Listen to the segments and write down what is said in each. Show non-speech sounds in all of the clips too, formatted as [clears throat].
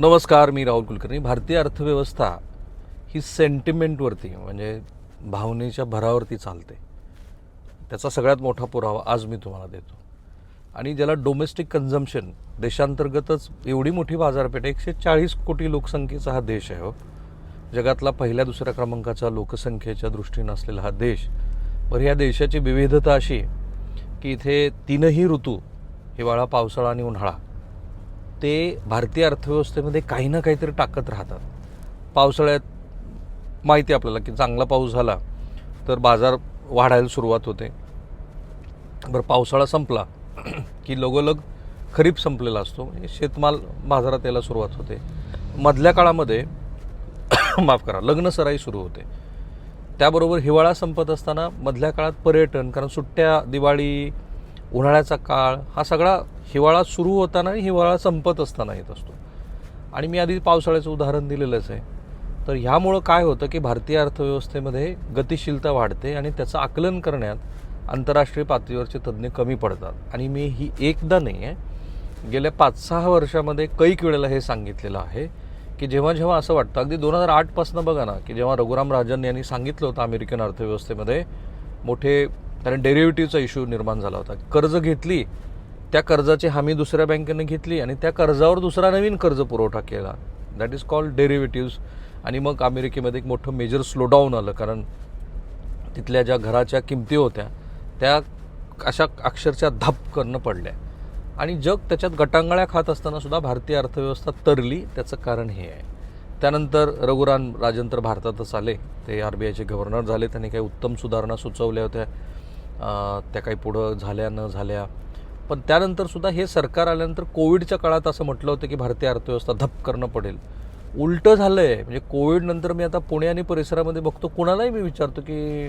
नमस्कार मी राहुल कुलकर्णी. भारतीय अर्थव्यवस्था ही सेंटिमेंटवरती म्हणजे भावनेच्या भरावरती चालते. त्याचा सगळ्यात मोठा पुरावा आज मी तुम्हाला देतो. आणि ज्याला डोमेस्टिक कन्झम्पशन देशांतर्गतच एवढी मोठी बाजारपेठ आहे एकशे चाळीस कोटी लोकसंख्येचा हा देश आहे हो. जगातला पहिल्या दुसऱ्या क्रमांकाचा लोकसंख्येच्या दृष्टीनं असलेला हा देश. बरं या देशाची विविधता अशी की इथे तीनही ऋतू हिवाळा पावसाळा आणि उन्हाळा ते भारतीय अर्थव्यवस्थेमध्ये काही ना काहीतरी टाकत राहतात. पावसाळ्यात माहिती आपल्याला की चांगला पाऊस झाला तर बाजार वाढायला सुरुवात होते. बरं पावसाळा संपला [clears throat] की लगोलग खरीप संपलेला असतो. म्हणजे शेतमाल बाजारात यायला सुरुवात होते. मधल्या काळामध्ये [clears throat] माफ करा लग्नसराई सुरू होते. त्याबरोबर हिवाळा संपत असताना मधल्या काळात पर्यटन कारण सुट्ट्या दिवाळी उन्हाळ्याचा काळ हा सगळा हिवाळा सुरू होताना आणि हिवाळा संपत असताना येत असतो. आणि मी आधी पावसाळ्याचं उदाहरण दिलेलंच आहे. तर ह्यामुळं काय होतं की भारतीय अर्थव्यवस्थेमध्ये गतिशीलता वाढते आणि त्याचं आकलन करण्यात आंतरराष्ट्रीय पातळीवरचे तज्ज्ञ कमी पडतात. आणि मी ही एकदा नाही आहे. गेल्या पाच सहा वर्षामध्ये कैक वेळेला हे सांगितलेलं आहे की जेव्हा जेव्हा असं वाटतं अगदी दोन हजार आठपासनं बघा ना की जेव्हा रघुराम राजन यांनी सांगितलं होतं अमेरिकन अर्थव्यवस्थेमध्ये मोठे कारण डेरिव्हेटिव्हचा इश्यू निर्माण झाला होता. कर्ज घेतली त्या कर्जाची हमी दुसऱ्या बँकेने घेतली आणि त्या कर्जावर दुसरा नवीन कर्ज पुरवठा केला. दॅट इज कॉल्ड डेरिव्हेटिव्ज आणि मग अमेरिकेमध्ये एक मोठं मेजर स्लोडाऊन आलं कारण तिथल्या ज्या घराच्या किमती होत्या त्या अशा अक्षरशः धप करणं पडल्या. आणि जग त्याच्यात गटांगळ्या खात असताना सुद्धा भारतीय अर्थव्यवस्था तरली त्याचं कारण हे आहे. त्यानंतर रघुराम राजन तर भारतातच आले. ते आर बी आयचे गव्हर्नर झाले त्यांनी काही उत्तम सुधारणा सुचवल्या होत्या. त्या काही पुढं झाल्या न झाल्या. पण त्यानंतर सुद्धा हे सरकार आल्यानंतर कोविडच्या काळात असं म्हटलं होतं की भारतीय अर्थव्यवस्था धप करणं पडेल. उलटं झालं आहे म्हणजे कोविडनंतर मी आता पुणे आणि परिसरामध्ये बघतो कुणालाही मी विचारतो की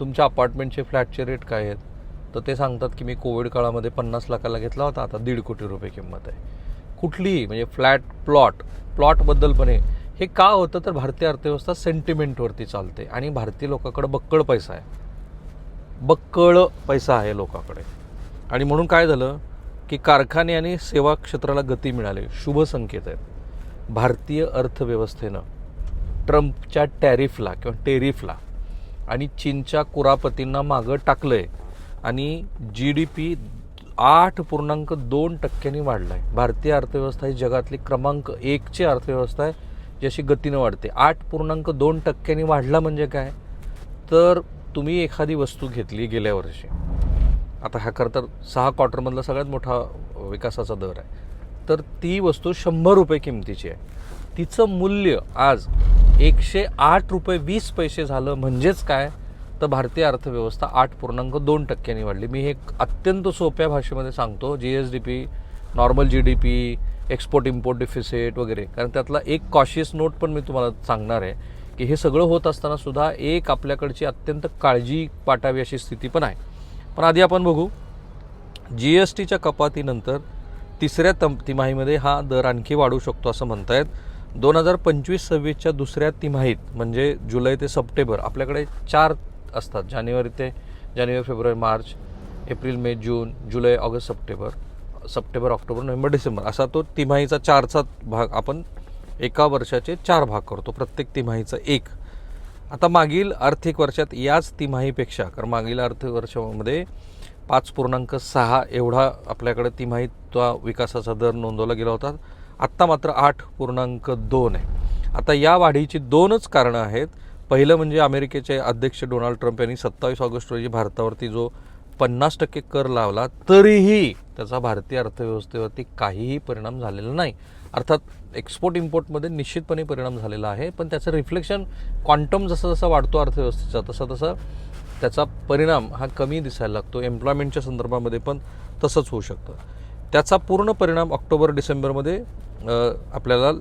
तुमच्या अपार्टमेंटचे फ्लॅटचे रेट काय आहेत? तर ते सांगतात की मी कोविड काळामध्ये पन्नास लाखाला घेतला होता आता दीड कोटी रुपये किंमत आहे. कुठलीही म्हणजे फ्लॅट प्लॉट प्लॉटबद्दल पण आहे हे का होतं? तर भारतीय अर्थव्यवस्था सेंटिमेंटवरती चालते आणि भारतीय लोकांकडे बक्कळ पैसा आहे. बक्कळ पैसा आहे लोकांकडे. आणि म्हणून काय झालं की कारखाने आणि सेवा क्षेत्राला गती मिळाली. शुभ संकेत आहेत. भारतीय अर्थव्यवस्थेनं ट्रम्पच्या टॅरिफला किंवा टेरिफला आणि चीनच्या कुरापतींना मागं टाकलं आहे आणि जी डी पी आठ पूर्णांक दोन टक्क्यांनी वाढला आहे भारतीय अर्थव्यवस्था ही जगातली क्रमांक एकची अर्थव्यवस्था आहे जी अशी गतीनं वाढते. आठ पूर्णांक दोन टक्क्यांनी वाढला म्हणजे काय? तर तुम्ही एखादी वस्तू घेतली गेल्या वर्षी. आता ह्या खरं तर सहा क्वार्टरमधला सगळ्यात मोठा विकासाचा दर आहे. तर ती वस्तू शंभर रुपये किमतीची आहे. तिचं मूल्य आज एकशे आठ रुपये वीस पैसे झालं म्हणजेच काय? तर भारतीय अर्थव्यवस्था आठ पूर्णांक दोन टक्क्यांनी वाढली. मी हे अत्यंत सोप्या भाषेमध्ये सांगतो. G S D P normal G D P export import deficit वगैरे. कारण त्यातला एक कॉशियस नोट पण मी तुम्हाला सांगणार आहे की हे सगळं होत असताना सुद्धा एक आपल्याकडची अत्यंत काळजी पाटावी अशी स्थिती पण आहे. पण आधी आपण बघू. जी एस टीच्या कपातीनंतर तिसऱ्या तम तिमाहीमध्ये हा दर आणखी वाढू शकतो असं म्हणतायत. दोन हजार पंचवीस सव्वीसच्या दुसऱ्या तिमाहीत म्हणजे जुलै ते सप्टेंबर आपल्याकडे चार असतात. जानेवारी ते जानेवारी फेब्रुवारी मार्च एप्रिल मे जून जुलै ऑगस्ट सप्टेंबर सप्टेंबर ऑक्टोबर नोव्हेंबर डिसेंबर असा तो तिमाहीचा चारचा भाग आपण एका वर्षाचे चार भाग करतो. प्रत्येक तिमाहीचा एक. आता मागील आर्थिक वर्षात याच तिमाहीपेक्षा कारण मागील आर्थिक वर्षामध्ये पाच पूर्णांक सहा एवढा आपल्याकडे तिमाहीचा विकासाचा दर नोंदवला गेला होता. आत्ता मात्र आठ पूर्णांक दोन आहे. आता या वाढीची दोनच कारणं आहेत. पहिलं म्हणजे अमेरिकेचे अध्यक्ष डोनाल्ड ट्रम्प यांनी सत्तावीस ऑगस्ट रोजी भारतावरती जो पन्नास टक्के कर लावला तरीही त्याचा भारतीय अर्थव्यवस्थेवरती काहीही परिणाम झालेला नाही. अर्थात एक्सपोर्ट इम्पोर्टमध्ये निश्चितपणे परिणाम झालेला आहे पण त्याचं रिफ्लेक्शन क्वांटम जसं जसं वाढतो अर्थव्यवस्थेचा तसं तसं त्याचा परिणाम हा कमी दिसायला लागतो. एम्प्लॉयमेंटच्या संदर्भामध्ये पण तसंच होऊ शकतं. त्याचा पूर्ण परिणाम ऑक्टोबर डिसेंबरमध्ये आपल्याला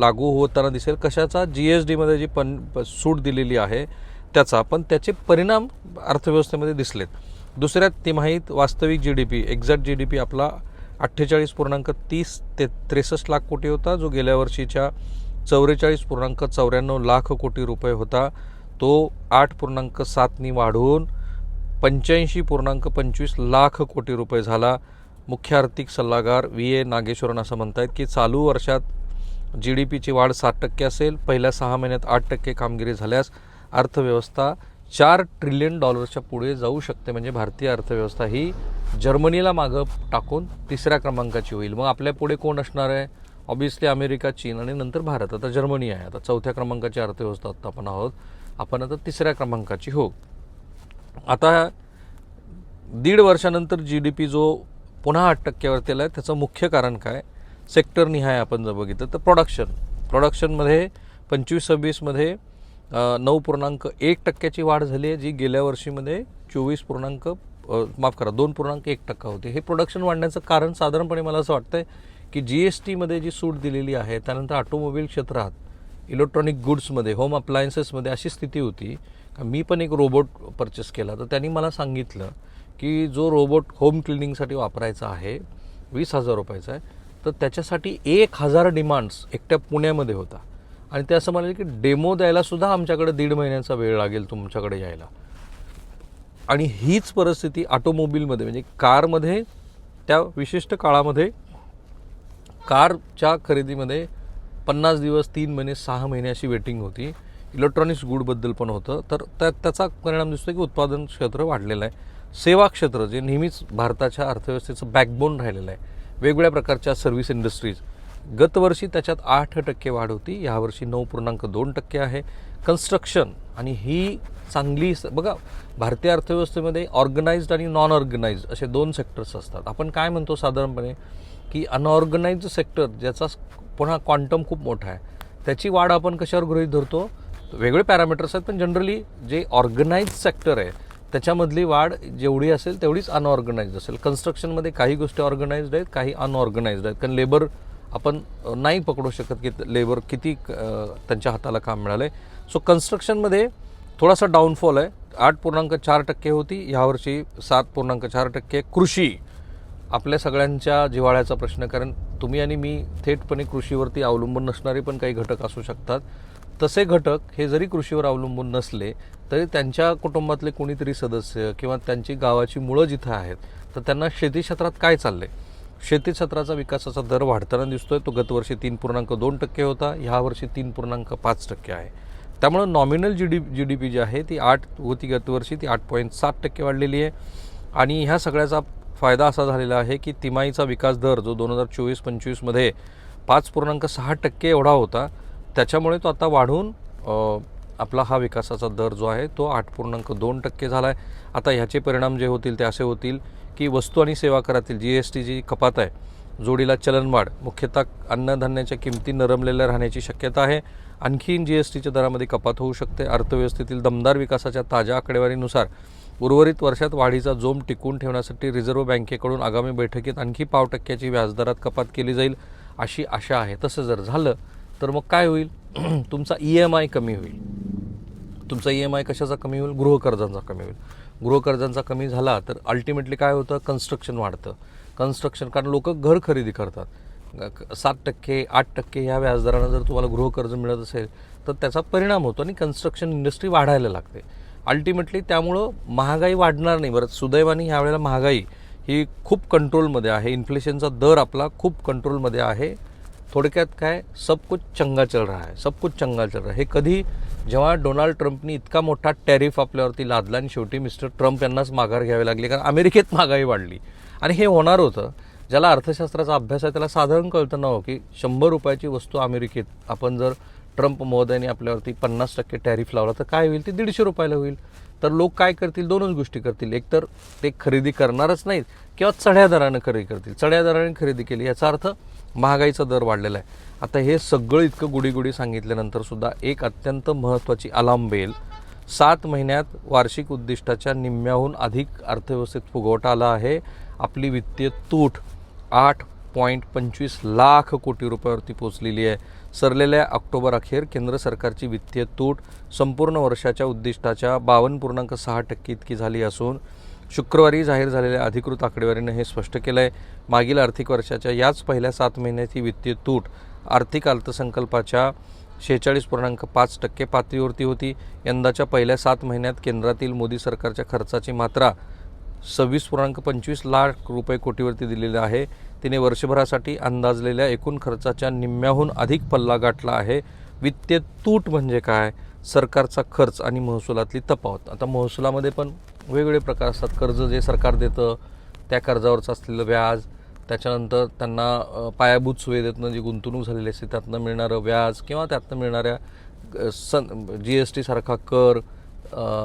लागू होताना दिसेल. कशाचा? जी एस डीमध्ये जी पण सूट दिलेली आहे त्याचा पण त्याचे परिणाम अर्थव्यवस्थेमध्ये दिसलेत. दुसऱ्या तिमाहीत वास्तविक G D P exact G D P आपला अठ्ठेचाळीस पूर्णांक तीस ते त्रेसष्ट लाख कोटी होता जो गेल्या वर्षीच्या चौवेचाळीस पूर्णांक चौऱ्याण्णव लाख कोटी रुपये होता. तो आठ पूर्णांक सातनी वाढून पंच्याऐंशी पूर्णांक पंचवीस लाख कोटी रुपये झाला. मुख्य आर्थिक सल्लागार व्ही. ए. नागेश्वरन असं म्हणतायत की चालू वर्षात जी डी पीची वाढ सात टक्के असेल पहिल्या सहा महिन्यात आठ टक्के कामगिरी झाल्यास अर्थव्यवस्था चार ट्रिलियन डॉलर्सच्या पुढे जाऊ शकते म्हणजे भारतीय अर्थव्यवस्था ही जर्मनीला मागं टाकून तिसऱ्या क्रमांकाची होईल. मग आपल्या पुढे कोण असणार आहे? ऑब्विसली अमेरिका चीन आणि नंतर भारत. आता जर्मनी आहे. आता चौथ्या क्रमांकाची अर्थव्यवस्था आता आपण आहोत. आपण आता तिसऱ्या क्रमांकाची हो. आता दीड वर्षानंतर जी डी पी जो पुन्हा आठ टक्क्यावरती आला आहे त्याचं मुख्य कारण काय? सेक्टरनिहाय आपण जर बघितलं तर प्रोडक्शन प्रोडक्शनमध्ये पंचवीस सव्वीसमध्ये नऊ पूर्णांक एक टक्क्याची वाढ झाली आहे जी गेल्या वर्षीमध्ये चोवीस पूर्णांक माफ करा दोन पूर्णांक एक टक्का होते. हे प्रोडक्शन वाढण्याचं कारण साधारणपणे मला असं वाटतं की जी एस टीमध्ये जी सूट दिलेली आहे त्यानंतर ऑटोमोबाईल क्षेत्रात इलेक्ट्रॉनिक गुड्समध्ये होम अप्लायन्सेसमध्ये अशी स्थिती होती. का मी पण एक रोबोट परचेस केला. तर त्यांनी मला सांगितलं की जो रोबोट होम क्लिनिंगसाठी वापरायचा आहे वीस हजार रुपयाचा आहे तर त्याच्यासाठी एक हजार डिमांड्स एकट्या पुण्यामध्ये होता. आणि ते असं म्हणाले की डेमो द्यायला सुद्धा आमच्याकडे दीड महिन्याचा वेळ लागेल तुमच्याकडे यायला. आणि हीच परिस्थिती ऑटोमोबिलमध्ये म्हणजे कारमध्ये त्या विशिष्ट काळामध्ये कारच्या खरेदीमध्ये पन्नास दिवस तीन महिने सहा महिने अशी वेटिंग होती. इलेक्ट्रॉनिक्स गुडबद्दल पण होतं. तर त्या त्याचा परिणाम दिसतो की उत्पादन क्षेत्र वाढलेलं आहे. सेवा क्षेत्र जे नेहमीच भारताच्या अर्थव्यवस्थेचं बॅकबोन राहिलेलं आहे. वेगवेगळ्या प्रकारच्या सर्व्हिस इंडस्ट्रीज गतवर्षी त्याच्यात आठ टक्के वाढ होती. यावर्षी नऊ पूर्णांक दोन टक्के आहे. कन्स्ट्रक्शन आणि ही चांगली बघा भारतीय अर्थव्यवस्थेमध्ये ऑर्गनाइज्ड आणि नॉन ऑर्गनाइज्ड असे दोन सेक्टर्स असतात. आपण काय म्हणतो साधारणपणे? की अनऑर्गनाइज्ड सेक्टर ज्याचा पुन्हा क्वांटम खूप मोठा आहे. त्याची वाढ आपण कशावर गृहीत धरतो? वेगळे पॅरामीटर्स आहेत पण जनरली जे ऑर्गनाइज सेक्टर आहे त्याच्यामधली वाढ जेवढी असेल तेवढीच अनऑर्गनाइज्ड असेल. कन्स्ट्रक्शनमध्ये काही गोष्टी ऑर्गनाइज्ड आहेत काही अनऑर्गनाइज्ड आहेत. कारण लेबर आपण नाही पकडू शकत की लेबर किती त्यांच्या हाताला काम मिळालं आहे सो कन्स्ट्रक्शनमध्ये थोडासा डाऊनफॉल आहे. आठ पूर्णांक चार टक्के होती. ह्यावर्षी सात पूर्णांक चार टक्के. कृषी आपल्या सगळ्यांच्या जिव्हाळ्याचा प्रश्न कारण तुम्ही आणि मी थेटपणे कृषीवरती अवलंबून नसणारे पण काही घटक असू शकतात. तसे घटक हे जरी कृषीवर अवलंबून नसले तरी त्यांच्या कुटुंबातले कोणीतरी सदस्य किंवा त्यांची गावाची मुळं जिथं आहेत तर त्यांना शेती क्षेत्रात काय चाललं आहे शेती क्षेत्राचा विकासाचा दर वाढताना दिसतोय. तो गतवर्षी तीन पूर्णांक दोन टक्के होता. ह्या वर्षी तीन पूर्णांक पाच टक्के आहे. त्यामुळं nominal G D G D P जी आहे ती आठ होती गतवर्षी ती आठ पॉईंट सात टक्के वाढलेली आहे. आणि ह्या सगळ्याचा फायदा असा झालेला आहे की तिमाहीचा विकास दर जो दोन हजार चोवीस पंचवीसमध्ये पाच पूर्णांक सहा टक्के एवढा होता त्याच्यामुळे तो आता वाढून आपला हा विकासाचा दर जो आहे तो आठ पूर्णांक दोन टक्के झाला आहे आता ह्याचे परिणाम जे होतील ते असे होतील की वस्तू आणि सेवा करातील जी एस टी जी कपात आहे जोडीला चलनवाढ मुख्यतः अन्नधान्याच्या किमती नरमलेल्या राहण्याची शक्यता आहे. आणखीन जी एस टीच्या दरामध्ये कपात होऊ शकते. अर्थव्यवस्थेतील दमदार विकासाच्या ताज्या आकडेवारीनुसार उर्वरित वर्षात वाढीचा जोम टिकवून ठेवण्यासाठी रिझर्व्ह बँकेकडून आगामी बैठकीत आणखी पाव टक्क्याची व्याजदरात कपात केली जाईल अशी आशा आहे. तसं जर झालं तर मग काय होईल? [clears throat] तुमचा ई एम आय कमी होईल. तुमचा ई एम आय कशाचा कमी होईल? गृहकर्जांचा कमी होईल. गृहकर्जांचा कमी झाला तर अल्टिमेटली काय होतं? कन्स्ट्रक्शन वाढतं. कन्स्ट्रक्शन कारण लोक घर खरेदी करतात. सात टक्के आठ टक्के ह्या व्याजदरानं जर तुम्हाला गृहकर्ज मिळत असेल तर त्याचा परिणाम होतो आणि कन्स्ट्रक्शन इंडस्ट्री वाढायला लागते. अल्टिमेटली त्यामुळं महागाई वाढणार नाही. बरं सुदैवाने ह्यावेळेला महागाई ही खूप कंट्रोलमध्ये आहे. इन्फ्लेशनचा दर आपला खूप कंट्रोलमध्ये आहे. थोडक्यात काय? सब कुछ चंगा चल रहा है. सब कुछ चंगा चल रहा है. हे कधी जेव्हा डोनाल्ड ट्रम्पनी इतका मोठा टॅरिफ आपल्यावरती लादला आणि शेवटी मिस्टर ट्रम्प यांनाच माघार घ्यावी लागली कारण अमेरिकेत महागाई वाढली. आणि हे होणार होतं ज्याला अर्थशास्त्राचा अभ्यास आहे त्याला साधारण कळतं ना हो की शंभर रुपयाची वस्तू अमेरिकेत आपण जर ट्रम्प महोदयाने आपल्यावरती पन्नास टक्के टॅरिफ लावला तर काय होईल? ती दीडशे रुपयाला होईल. तर लोक काय करतील? दोनच गोष्टी करतील. एकतर ते खरेदी करणारच नाहीत किंवा चढ्या दरानं खरेदी करतील. चढ्या दराने खरेदी केली याचा अर्थ महागाईचा दर वाढलेला आहे. आता हे सगळं इतकं गुडी गुडी सांगितल्यानंतर सुद्धा एक अत्यंत महत्त्वाची अलाम बेल सात महिन्यात वार्षिक उद्दिष्टाच्या निम्म्याहून अधिक अर्थव्यवस्थेत फुगवटा आला आहे. आपली वित्तीय तूट आठ पॉईंट पंचवीस लाख कोटी रुपयावरती पोचलेली आहे. सरलेल्या ऑक्टोबर अखेर केंद्र सरकारची वित्तीय तूट संपूर्ण वर्षाच्या उद्दिष्टाच्या बावन्न पूर्णांक सहा टक्के इतकी झाली असून शुक्रवारी जाहीर झालेल्या अधिकृत आकडेवारीनं हे स्पष्ट केलं आहे मागील आर्थिक वर्षाच्या याच पहिल्या सात महिन्यात ही वित्तीय तूट आर्थिक अर्थसंकल्पाच्या शेहेचाळीस पूर्णांक पाच टक्के पातळीवरती होती. यंदाच्या पहिल्या सात महिन्यात केंद्रातील मोदी सरकारच्या खर्चाची मात्रा सव्वीस पूर्णांक पंचवीस लाख रुपये कोटीवरती दिलेलं आहे. तिने वर्षभरासाठी अंदाजलेल्या एकूण खर्चाच्या निम्म्याहून अधिक पल्ला गाठला आहे. वित्तीय तूट म्हणजे काय? सरकारचा खर्च आणि महसुलातली तफावत. आता महसुलामध्ये पण वेगवेगळे प्रकार असतात. कर्ज जे सरकार देतं त्या कर्जावरचं असलेलं व्याज त्याच्यानंतर त्यांना पायाभूत सुविधेतनं जी गुंतवणूक झालेली असते त्यातनं मिळणारं व्याज किंवा त्यातनं मिळणाऱ्या सन जी एस टीसारखा कर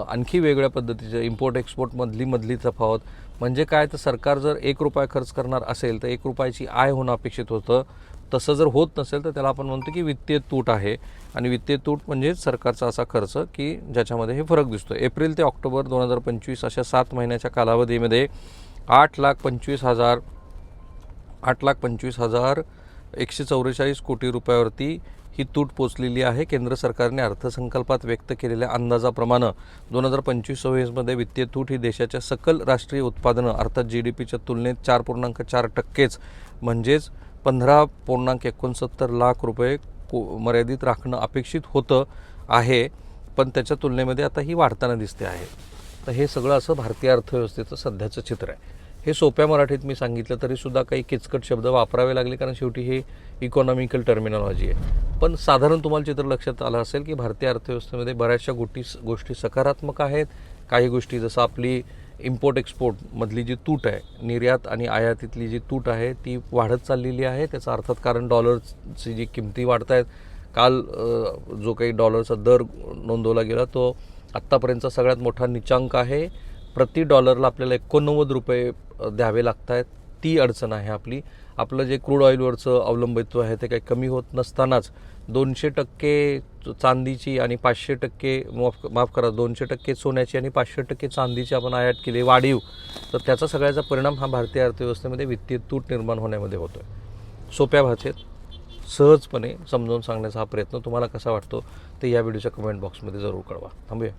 आणखी वेगळ्या पद्धतीचे इम्पोर्ट एक्सपोर्टमधली मधली तफावत. म्हणजे काय तर सरकार जर एक रुपया खर्च करणार असेल तर एक रुपयाची आय होणं अपेक्षित होतं. तसं जर होत नसेल तर त्याला आपण म्हणतो की वित्तीय तूट आहे. आणि वित्तीय तूट म्हणजे सरकारचा असा खर्च की ज्याच्यामध्ये हे फरक दिसतो एप्रिल ते ऑक्टोबर दोन हजार पंचवीस अशा सात महिन्याच्या कालावधीमध्ये आठ लाख पंचवीस हजार आठ लाख पंचवीस हजार एकशे चौवेचाळीस कोटी रुपयावरती ही तूट पोचलेली आहे. केंद्र सरकारने अर्थसंकल्पात व्यक्त केलेल्या अंदाजाप्रमाणे दोन हजार पंचवीस सव्वीसमध्ये वित्तीय तूट ही देशाच्या सकल राष्ट्रीय उत्पादनं अर्थात जी डी पीच्या तुलनेत चार पूर्णांक चार टक्केच म्हणजेच पंधरा पूर्णांक एकोणसत्तर लाख रुपये को मर्यादित राखणं अपेक्षित होतं आहे पण त्याच्या तुलनेमध्ये आता ही वाढताना दिसते आहे. तर हे सगळं असं भारतीय अर्थव्यवस्थेचं सध्याचं चित्र आहे. हे सोप्या मराठीत मी सांगितलं तरीसुद्धा काही किचकट शब्द वापरावे लागले कारण शेवटी हे इकॉनॉमिकल टर्मिनॉलॉजी आहे. पण साधारण तुम्हाला चित्र लक्षात आलं असेल की भारतीय अर्थव्यवस्थेमध्ये बऱ्याचशा गोष्टी गोष्टी सकारात्मक आहेत. काही गोष्टी जसं आपली इम्पोर्ट एक्सपोर्टमधली जी तूट आहे निर्यात आणि आयातीतली जी तूट आहे ती वाढत चाललेली आहे. त्याचा अर्थात कारण डॉलरची जी किमती वाढत आहेत काल जो काही डॉलरचा दर नोंदवला गेला तो आत्तापर्यंतचा सगळ्यात मोठा निचांक आहे. प्रति डॉलरला आपल्याला एकोणनव्वद रुपये द्यावे लागत आहेत ती अडचण आहे आपली. आपलं जे क्रूड ऑइलवरचं अवलंबित्व आहे ते काही कमी होत नसतानाच दोनशे टक्के चांदीची आणि पाचशे टक्के माफ माफ करा दोनशे टक्के सोन्याची आणि पाचशे टक्के चांदीची आपण आयात केली वाढीव. तर त्याचा सगळ्याचा परिणाम हा भारतीय अर्थव्यवस्थेमध्ये वित्तीय तूट निर्माण होण्यामध्ये होतो आहे सोप्या भाषेत सहजपणे समजावून सांगण्याचा हा प्रयत्न तुम्हाला कसा वाटतो ते या व्हिडिओच्या कमेंट बॉक्समध्ये जरूर कळवा. थांबूया.